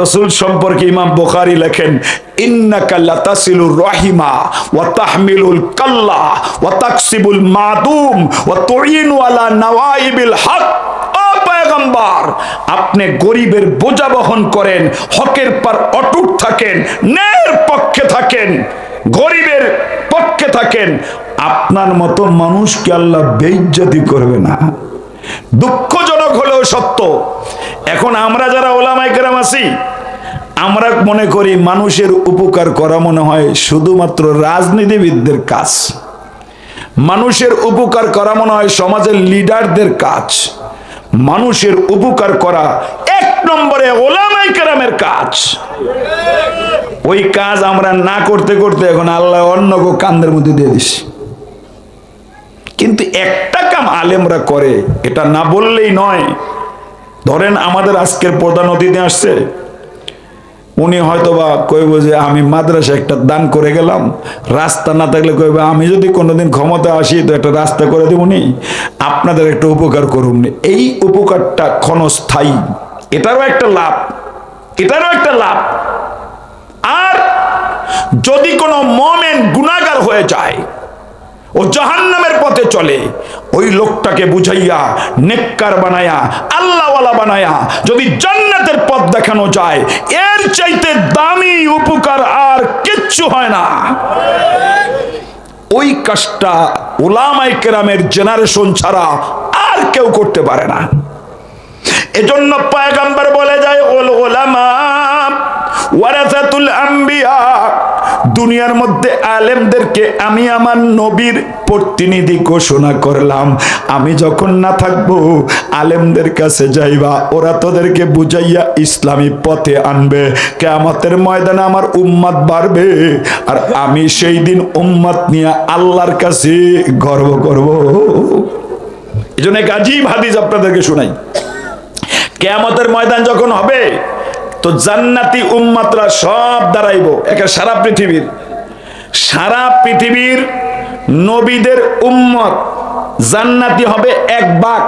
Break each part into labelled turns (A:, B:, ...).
A: রসুল সম্পর্কে ইমাম বুখারি লেখেন রাহিমা কাল্লা তাকসিবুল মাদুম নওয়াইবিল আপনি গরিবের বোঝা বহন করেন, হকের পর অটুট থাকেন, ন্যায়ের পক্ষে থাকেন, গরিবের পক্ষে থাকেন। আপনার মতো মানুষকে আল্লাহ বেইজ্জতি করবে না। দুঃখজনক হলেও সত্য। এখন আমরা যারা ওলামাই কেরাম আছি, আমরা মনে করি মানুষের উপকার করা মনে হয় শুধুমাত্র রাজনীতিবিদদের কাজ। মানুষের উপকার করা মনে হয় সমাজের লিডারদের কাজ। মানুষের উপকার করা এক নম্বরে ওলামাই কেরামের কাজ। ওই কাজ আমরা না করতে করতে এখন আল্লাহ অন্য কান্দের মধ্যে দিয়ে দিছি। কিন্তু একটা কাম আলেমরা করে, এটা না বললেই নয়। ধরেন আমাদের আজকের প্রধান অতিথি আসছে, উনি হয়তো বা কইব যে, আমি মাদ্রাসা একটা দান করে গেলাম, রাস্তা না থাকলে কইবে, আমি যদি কোনোদিন ক্ষমতা আসি, তো একটা রাস্তা করে দেবনি আপনাদের একটা উপকার করুন। এই উপকারটা ক্ষণস্থায়ী। এটারও একটা লাভ, এটারও একটা লাভ। আর যদি কোনো মোমেন গুণাগার হয়ে যায় ও জাহান্নামের পথে চলে। ওই লোকটাকে বুঝাইয়া, নেককার বানায়া, আল্লাহওয়ালা বানায়া, যদি জান্নাতের পথ দেখানো যায়, এর চাইতে দামি উপকার আর কিচ্ছু হয় না। ওই কাজটা ওলামাই কেরামের জেনারেশন ছাড়া আর কেউ করতে পারে না। এজন্য পায়গাম্বার বলে যায়, ওল ওলামা ওয়ারাসাতুল আম্বিয়া দুনিয়ার মধ্যে আলেমদেরকে আমি আমার নবীর প্রতিনিধি ঘোষণা করলাম। আমি যখন না থাকব, আলেমদের কাছে যাইবা, ওরা তোদেরকে বুঝাইয়া ইসলামী পথে আনবে। কেয়ামতের ময়দানে আমার উম্মাদ বাড়বে আর আমি সেই দিন উম্মাদ নিয়ে আল্লাহর কাছে গর্ব করব। এই জন্য এক আজীব হাদিস আপনাদেরকে শোনাই। কেয়ামতের ময়দান যখন হবে তো জান্নাতি উম্মাতরা সব দাঁড়াইব। একে সারা পৃথিবীর। সারা পৃথিবীর নবীদের উম্মত জান্নাতি হবে এক ভাগ,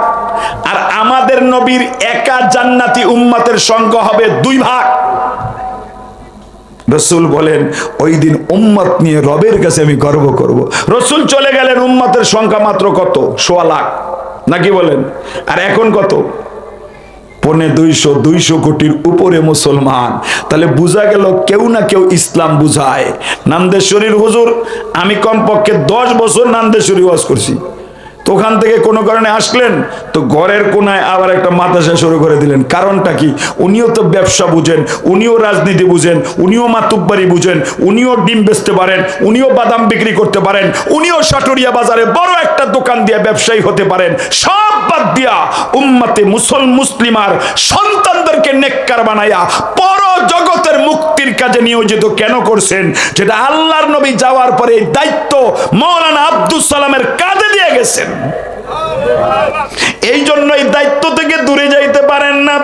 A: আর আমাদের নবীর একা জান্নাতি উম্মতের সংখ্যা হবে দুই ভাগ। রসুল বলেন, ওই দিন উম্মত নিয়ে রবের কাছে আমি গর্ব করব। রসুল চলে গেলেন, উম্মতের সংখ্যা মাত্র কত? সোয়া লাখ। নাকি বলেন? আর এখন কত? পনে দুইশো দুইশো কোটির উপরে মুসলমান। তাহলে বোঝা গেল কেউ না কেউ ইসলাম বুঝায়। নান্দেশ্বরীর হুজুর, আমি কমপক্ষে দশ বছর নান্দেশ্বরী ওয়াজ করছি। তো ওখান থেকে কোনো কারণে আসলেন, তো ঘরের কোনায় আবার একটা মাতাসা শুরু করে দিলেন। কারণটা কি? উনিও তো ব্যবসা বুঝেন, উনিও রাজনীতি বুঝেন, উনিও মাতুব্বারি বুঝেন, উনিও ডিম বেচতে পারেন, উনিও বাদাম বিক্রি করতে পারেন, উনিও সাটুরিয়া বাজারে বড় একটা দোকান দিয়ে ব্যবসায়ী হতে পারেন। সব বাদ দিয়া উম্মাতে মুসল মুসলিমার সন্তানদেরকে নেককার বানায়া পর জগতের মুক্তির কাজে নিয়োজিত কেন করছেন? যেটা আল্লাহর নবী যাওয়ার পরে এই দায়িত্ব মৌলানা আব্দুল সালামের কাঁধে দিয়ে গেছেন। এই জন্য এই দায়িত্ব থেকে দূরে যাইতে পারেন না।